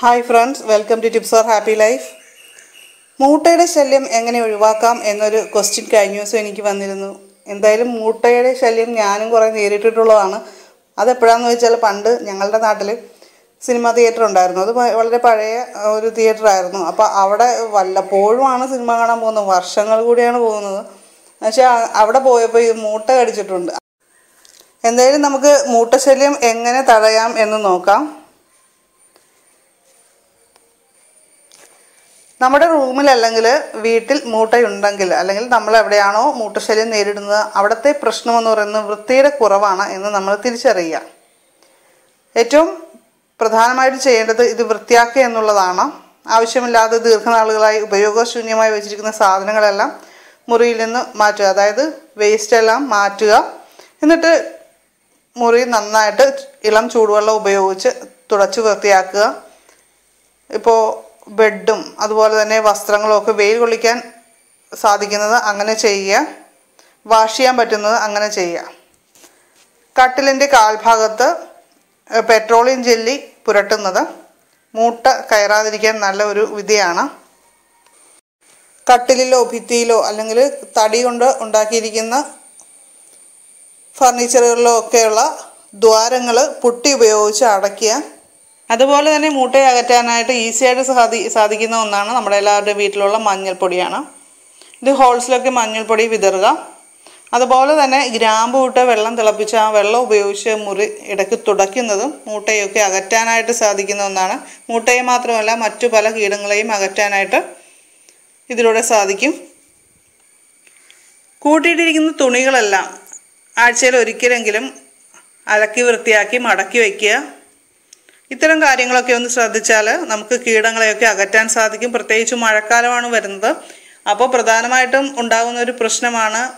Hi friends welcome to tips for happy life മൂട്ടയുടെ ശല്യം എങ്ങനെ ഒഴിവാക്കാം എന്നൊരു ക്വസ്റ്റ്യൻ കഴിഞ്ഞ ദിവസം എനിക്ക് വന്നിരുന്നു. എന്തായാലും മൂട്ടയുടെ ശല്യം ഞാനും കുറേ നേരിട്ടിട്ടുള്ളതാണ്. അതെപ്പോഴാന്ന് വെച്ചാൽ പണ്ട് ഞങ്ങളുടെ നാട്ടിൽ സിനിമാ തിയേറ്റർ ഉണ്ടായിരുന്നു. അത് വളരെ പഴയ ഒരു തിയേറ്റർ ആയിരുന്നു. അപ്പോൾ അവിടെ വല്ലപ്പോഴുമാണ് സിനിമ കാണാൻ പോകുന്നത്. വർഷങ്ങൾ കൂടിയാണ് പോകുന്നത്. പക്ഷേ അവിടെ പോയപ്പോൾ ഇത് മൂട്ട കടിച്ചിട്ടുണ്ട്. എന്തായാലും നമുക്ക് മൂട്ടശല്യം എങ്ങനെ തടയാം എന്ന് നോക്കാം. നമ്മുടെ റൂമിൽ അല്ലെങ്കിൽ വീട്ടിൽ മൂട്ടയുണ്ടെങ്കിൽ അല്ലെങ്കിൽ നമ്മൾ എവിടെയാണോ മൂട്ടശല്യം നേരിടുന്നത് അവിടുത്തെ പ്രശ്നമെന്ന് പറയുന്നത് വൃത്തിയുടെ കുറവാണ് എന്ന് നമ്മൾ തിരിച്ചറിയുക. ഏറ്റവും പ്രധാനമായിട്ട് ചെയ്യേണ്ടത് ഇത് വൃത്തിയാക്കുക എന്നുള്ളതാണ്. ആവശ്യമില്ലാതെ ദീർഘനാളുകളായി ഉപയോഗശൂന്യമായി വെച്ചിരിക്കുന്ന സാധനങ്ങളെല്ലാം മുറിയിൽ നിന്ന് മാറ്റുക. അതായത് വേസ്റ്റ് എല്ലാം മാറ്റുക. എന്നിട്ട് മുറി നന്നായിട്ട് ഇളം ചൂടുവെള്ളം ഉപയോഗിച്ച് തുടച്ച് വൃത്തിയാക്കുക. ഇപ്പോൾ ബെഡും അതുപോലെ തന്നെ വസ്ത്രങ്ങളും ഒക്കെ വെയിൽ കൊള്ളിക്കാൻ സാധിക്കുന്നത് അങ്ങനെ ചെയ്യുക. വാഷ് ചെയ്യാൻ പറ്റുന്നത് അങ്ങനെ ചെയ്യുക. കട്ടിലിന്റെ കാൽഭാഗത്ത് പെട്രോളിയം ജെല്ലി പുരട്ടുന്നത് മൂട്ട കയറാതിരിക്കാൻ നല്ല ഒരു വിധിയാണ്. കട്ടിലിലോ ഭിത്തിയിലോ അല്ലെങ്കിൽ തടി കൊണ്ട് ഉണ്ടാക്കിയിരിക്കുന്ന ഫർണിച്ചറുകളിലോ ഒക്കെയുള്ള ദ്വാരങ്ങൾ പുട്ടി ഉപയോഗിച്ച് അടയ്ക്കുക. അതുപോലെ തന്നെ മൂട്ടയെ അകറ്റാനായിട്ട് ഈസിയായിട്ട് സാധി സാധിക്കുന്ന ഒന്നാണ് നമ്മുടെ എല്ലാവരുടെയും വീട്ടിലുള്ള മഞ്ഞൾപ്പൊടിയാണ്. ഇത് ഹോൾസിലൊക്കെ മഞ്ഞൾപ്പൊടി വിതറുക. അതുപോലെ തന്നെ ഗ്രാമ്പു ഇട്ട് വെള്ളം തിളപ്പിച്ച് ആ വെള്ളം ഉപയോഗിച്ച് മുറി ഇടയ്ക്ക് തുടയ്ക്കുന്നതും മൂട്ടയൊക്കെ അകറ്റാനായിട്ട് സാധിക്കുന്ന ഒന്നാണ്. മൂട്ടയെ മാത്രമല്ല മറ്റു പല കീടങ്ങളെയും അകറ്റാനായിട്ട് ഇതിലൂടെ സാധിക്കും. കൂട്ടിയിട്ടിരിക്കുന്ന തുണികളെല്ലാം ആഴ്ചയിൽ ഒരിക്കലെങ്കിലും അലക്കി വൃത്തിയാക്കി മടക്കി വയ്ക്കുക. ഇത്തരം കാര്യങ്ങളൊക്കെ ഒന്ന് ശ്രദ്ധിച്ചാൽ നമുക്ക് കീടങ്ങളെയൊക്കെ അകറ്റാൻ സാധിക്കും. പ്രത്യേകിച്ച് മഴക്കാലമാണ് വരുന്നത്. അപ്പോൾ പ്രധാനമായിട്ടും ഉണ്ടാകുന്ന ഒരു പ്രശ്നമാണ്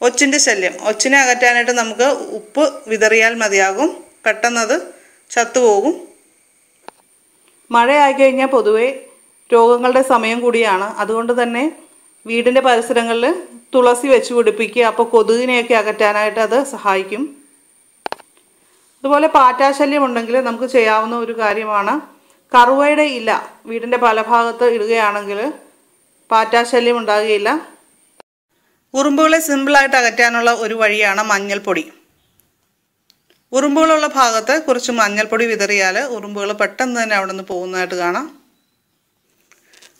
ഒച്ചിന്റെ ശല്യം. ഒച്ചിനെ അകറ്റാനായിട്ട് നമുക്ക് ഉപ്പ് വിതറിയാൽ മതിയാകും. പെട്ടെന്നത് ചത്തുപോകും. മഴയായി കഴിഞ്ഞാൽ പൊതുവെ രോഗങ്ങളുടെ സമയം കൂടിയാണ്. അതുകൊണ്ട് തന്നെ വീടിന്റെ പരിസരങ്ങളിൽ തുളസി വെച്ച് പിടിപ്പിക്കുക അപ്പോൾ കൊതുകിനെയൊക്കെ അകറ്റാനായിട്ട് അത് സഹായിക്കും. അതുപോലെ പാറ്റാശല്യം ഉണ്ടെങ്കിൽ നമുക്ക് ചെയ്യാവുന്ന ഒരു കാര്യമാണ് കറുവയുടെ ഇല വീടിന്റെ പല ഭാഗത്ത് ഇടുകയാണെങ്കിൽ പാറ്റാശല്യം ഉണ്ടാകുകയില്ല. ഉറുമ്പുകളെ സിമ്പിളായിട്ട് അകറ്റാനുള്ള ഒരു വഴിയാണ് മഞ്ഞൾപ്പൊടി. ഉറുമ്പുകളുള്ള ഭാഗത്ത് കുറച്ച് മഞ്ഞൾപ്പൊടി വിതറിയാൽ ഉറുമ്പുകൾ പെട്ടെന്ന് തന്നെ അവിടെ നിന്ന് പോകുന്നതായിട്ട് കാണാം.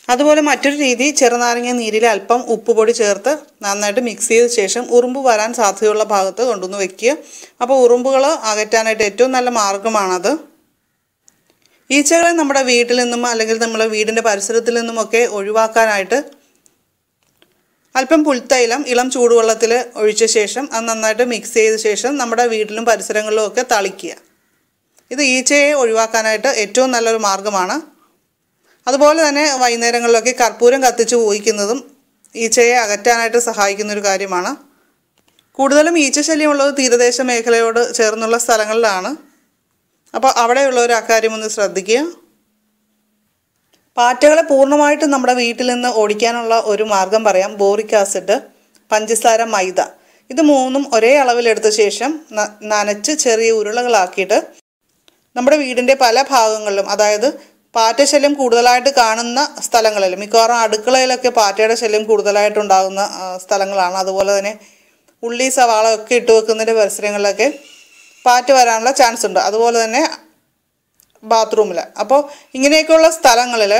അതുപോലെ മറ്റൊരു രീതി ചെറുനാരങ്ങ നീരിൽ അല്പം ഉപ്പുപൊടി ചേർത്ത് നന്നായിട്ട് മിക്സ് ചെയ്ത ശേഷം ഉറുമ്പ് വരാൻ സാധ്യതയുള്ള ഭാഗത്ത് കൊണ്ടുവന്ന് വെക്കുക. അപ്പോൾ ഉറുമ്പുകൾ അകറ്റാനായിട്ട് ഏറ്റവും നല്ല മാർഗമാണത് ഈച്ചകളെ നമ്മുടെ വീട്ടിൽ നിന്നും അല്ലെങ്കിൽ നമ്മുടെ വീടിന്റെ പരിസരത്തിൽ നിന്നുമൊക്കെ ഒഴിവാക്കാനായിട്ട് അല്പം പുൽത്തൈലം ഇളം ചൂടുവെള്ളത്തിൽ ഒഴിച്ച ശേഷം അത് നന്നായിട്ട് മിക്സ് ചെയ്ത ശേഷം നമ്മുടെ വീട്ടിലും പരിസരങ്ങളിലും ഒക്കെ തളിക്കുക. ഇത് ഈച്ചയെ ഒഴിവാക്കാനായിട്ട് ഏറ്റവും നല്ലൊരു മാർഗമാണ് അതുപോലെ തന്നെ വൈകുന്നേരങ്ങളിലൊക്കെ കർപ്പൂരം കത്തിച്ച് പോയിക്കുന്നതും ഈച്ചയെ അകറ്റാനായിട്ട് സഹായിക്കുന്ന ഒരു കാര്യമാണ്. കൂടുതലും ഈച്ച ശല്യമുള്ളത് തീരദേശ മേഖലയോട് ചേർന്നുള്ള സ്ഥലങ്ങളിലാണ്. അപ്പോൾ അവിടെയുള്ളവർ അക്കാര്യം ഒന്ന് ശ്രദ്ധിക്കുക. പാറ്റകളെ പൂർണമായിട്ടും നമ്മുടെ വീട്ടിൽ നിന്ന് ഓടിക്കാനുള്ള ഒരു മാർഗം പറയാം. ബോറിക് ആസിഡ് പഞ്ചസാര മൈദ. ഇത് മൂന്നും ഒരേ അളവിലെടുത്ത ശേഷം നനച്ച് ചെറിയ ഉരുളകളാക്കിയിട്ട് നമ്മുടെ വീടിന്റെ പല ഭാഗങ്ങളിലും അതായത് പാറ്റ ശല്യം കൂടുതലായിട്ട് കാണുന്ന സ്ഥലങ്ങളിൽ മിക്കവാറും അടുക്കളയിലൊക്കെ പാറ്റയുടെ ശല്യം കൂടുതലായിട്ടുണ്ടാകുന്ന സ്ഥലങ്ങളാണ്. അതുപോലെ തന്നെ ഉള്ളി സവാള ഒക്കെ ഇട്ട് വെക്കുന്നതിന്റെ പരിസരങ്ങളിലൊക്കെ പാറ്റ് വരാനുള്ള ചാൻസ് ഉണ്ട്. അതുപോലെ തന്നെ ബാത്റൂമിൽ അപ്പോൾ ഇങ്ങനെയൊക്കെയുള്ള സ്ഥലങ്ങളിൽ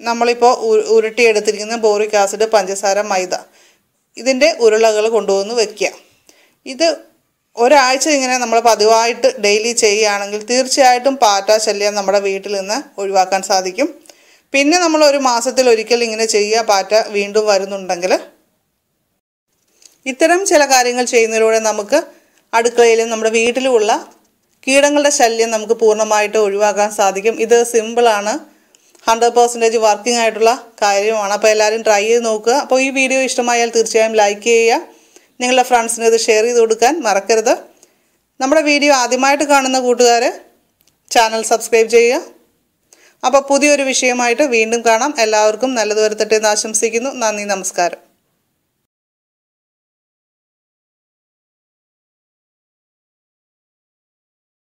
നമ്മളിപ്പോൾ ഉരുട്ടിയെടുത്തിരിക്കുന്ന ബോറിക് ആസിഡ് പഞ്ചസാര മൈദ ഇതിന്റെ ഉരുളകൾ കൊണ്ടുവന്ന് വയ്ക്കുക ഇത് ഒരാഴ്ച ഇങ്ങനെ നമ്മൾ പതിവായിട്ട് ഡെയിലി ചെയ്യുകയാണെങ്കിൽ തീർച്ചയായിട്ടും പാറ്റ ശല്യം നമ്മുടെ വീട്ടിൽ നിന്ന് ഒഴിവാക്കാൻ സാധിക്കും. പിന്നെ നമ്മൾ ഒരു മാസത്തിൽ ഒരിക്കൽ ഇങ്ങനെ ചെയ്യുക പാറ്റ വീണ്ടും വരുന്നുണ്ടെങ്കിൽ ഇത്തരം ചില കാര്യങ്ങൾ ചെയ്യുന്നതിലൂടെ നമുക്ക് അടുക്കളയിലും നമ്മുടെ വീട്ടിലുമുള്ള കീടങ്ങളുടെ ശല്യം നമുക്ക് പൂർണമായിട്ട് ഒഴിവാക്കാൻ സാധിക്കും. ഇത് സിമ്പിളാണ് ഹൺഡ്രഡ് പെർസെന്റേജ് വർക്കിംഗ് ആയിട്ടുള്ള കാര്യമാണ്. അപ്പോൾ എല്ലാവരും ട്രൈ ചെയ്ത് നോക്കുക. അപ്പോൾ ഈ വീഡിയോ ഇഷ്ടമായാൽ തീർച്ചയായും ലൈക്ക് ചെയ്യുക. നിങ്ങളുടെ ഫ്രണ്ട്സിന് ഇത് ഷെയർ ചെയ്ത് കൊടുക്കാൻ മറക്കരുത്. നമ്മുടെ വീഡിയോ ആദ്യമായിട്ട് കാണുന്ന കൂട്ടുകാർ ചാനൽ സബ്സ്ക്രൈബ് ചെയ്യുക. അപ്പോൾ പുതിയൊരു വിഷയമായിട്ട് വീണ്ടും കാണാം. എല്ലാവർക്കും നല്ലത് വരുത്തട്ടെ എന്ന് ആശംസിക്കുന്നു. നന്ദി നമസ്കാരം.